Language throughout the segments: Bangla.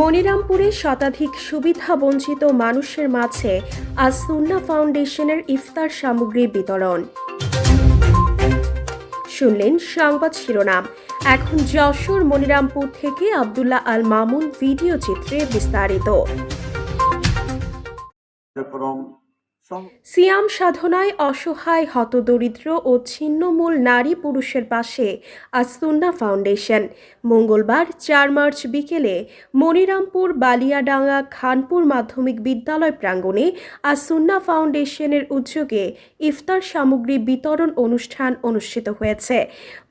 মনিরামপুরে শতাধিক সুবিধা বঞ্চিত মানুষের মাঝে আজ সুন্না ফাউন্ডেশনের ইফতার সামগ্রী বিতরণ। শুনলেন সংবাদ শিরোনাম। এখন যশোর মনিরামপুর থেকে আবদুল্লাহ আল মামুন ভিডিও চিত্রে বিস্তারিত। সিয়াম সাধনায় অসহায়, হতদরিদ্র ও ছিন্নমূল নারী পুরুষের পাশে আজ সুন্না ফাউন্ডেশন। মঙ্গলবার চার মার্চ বিকেলে মনিরামপুর, বালিয়াডাঙ্গা, খানপুর মাধ্যমিক বিদ্যালয় প্রাঙ্গণে আজ সুন্না ফাউন্ডেশনের উদ্যোগে ইফতার সামগ্রী বিতরণ অনুষ্ঠান অনুষ্ঠিত হয়েছে।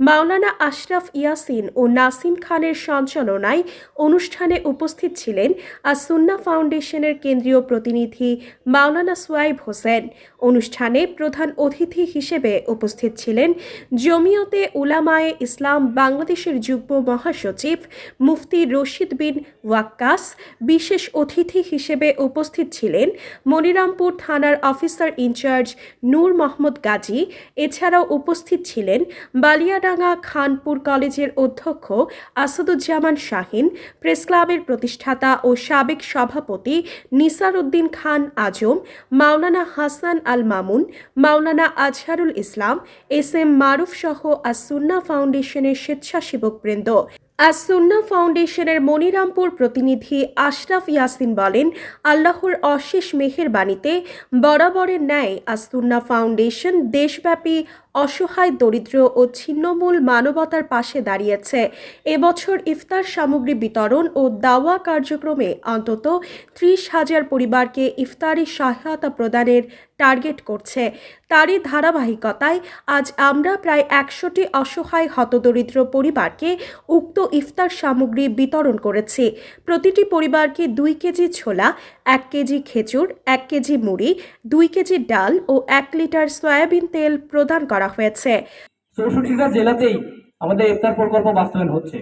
মাওলানা আশরাফ ইয়াসিন ও নাসিম খানের সঞ্চালনায় অনুষ্ঠানে উপস্থিত ছিলেন আজ সুন্না ফাউন্ডেশনের কেন্দ্রীয় প্রতিনিধি মাওলানা সোয়াইব হোসেন। অনুষ্ঠানে প্রধান অতিথি হিসেবে উপস্থিত ছিলেন জমিয়তে উলামায়ে ইসলাম বাংলাদেশের যুগ্ম মহাসচিব মুফতি রশিদ বিন ওয়াক্কাস। বিশেষ অতিথি হিসেবে উপস্থিত ছিলেন মনিরামপুর থানার অফিসার ইনচার্জ নূর মোহাম্মদ গাজী। এছাড়াও উপস্থিত ছিলেন বালিয়াডাঙ্গা খানপুর কলেজের অধ্যক্ষ আসাদুজ্জামান শাহিন, প্রেস ক্লাবের প্রতিষ্ঠাতা ও সাবেক সভাপতি নিসার উদ্দিন খান আজম, মাওলানা হাসান আল মামুন মাওলানা আজহারুল ইসলাম এস এম মারুফ সহ আসুন্না ফাউন্ডেশনের স্বেচ্ছাসেবকবৃন্দ। আসুন্না ফাউন্ডেশনের মনিরামপুর প্রতিনিধি আশরাফ ইয়াসিন বলেন, আল্লাহর অশেষ মেহেরবাণীতে বরাবরের ন্যায় আসুন্না ফাউন্ডেশন দেশব্যাপী অসহায়, দরিদ্র ও ছিন্নমূল মানবতার পাশে দাঁড়িয়েছে। এবছর ইফতার সামগ্রী বিতরণ ও দাওয়া কার্যক্রমে অন্তত ত্রিশ হাজার পরিবারকে ইফতারি সহায়তা প্রদানের টার্গেট করছে। তারই ধারাবাহিকতায় আজ আমরা প্রায় একশোটি অসহায় হতদরিদ্র পরিবারকে উক্ত ইফতার সামগ্রী বিতরণ করেছি। প্রতিটি পরিবারকে দুই কেজি ছোলা, এক কেজি খেজুর, এক কেজি মুড়ি, দুই কেজি ডাল ও এক লিটার সয়াবিন তেল প্রদান করা হয়েছে। চৌষট্টিটা জেলাতেই আমাদের ইফতার প্রকল্প বাস্তবায়ন হচ্ছে।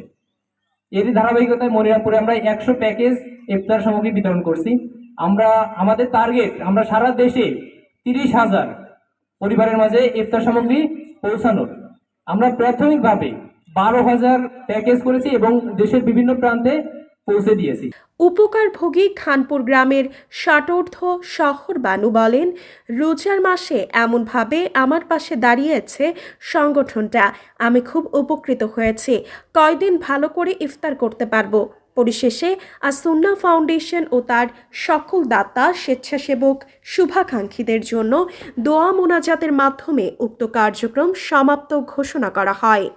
এরই ধারাবাহিকতায় মনিরামপুরে আমরা একশো প্যাকেজ ইফতার সামগ্রী বিতরণ করছি। আমরা, আমাদের টার্গেট আমরা সারা দেশে তিরিশ হাজার পরিবারের মাঝে ইফতার সামগ্রী পৌঁছানোর। আমরা প্রাথমিকভাবে বারো হাজার প্যাকেজ করেছি এবং দেশের বিভিন্ন প্রান্তে পৌঁছে দিয়েছি। উপকারভোগী খানপুর গ্রামের ষাটোর্ধ শহর বানু বলেন, রোজার মাসে এমনভাবে আমার পাশে দাঁড়িয়েছে সংগঠনটা। আমি খুব উপকৃত হয়েছি। কয়দিন ভালো করে ইফতার করতে পারব? পরিশেষে আসুন্না ফাউন্ডেশন ও তার সকল দাতা স্বেচ্ছাসেবক শুভাকাঙ্ক্ষীদের জন্য দোয়া মোনাজাতের মাধ্যমে উক্ত কার্যক্রম সমাপ্ত ঘোষণা করা হয়।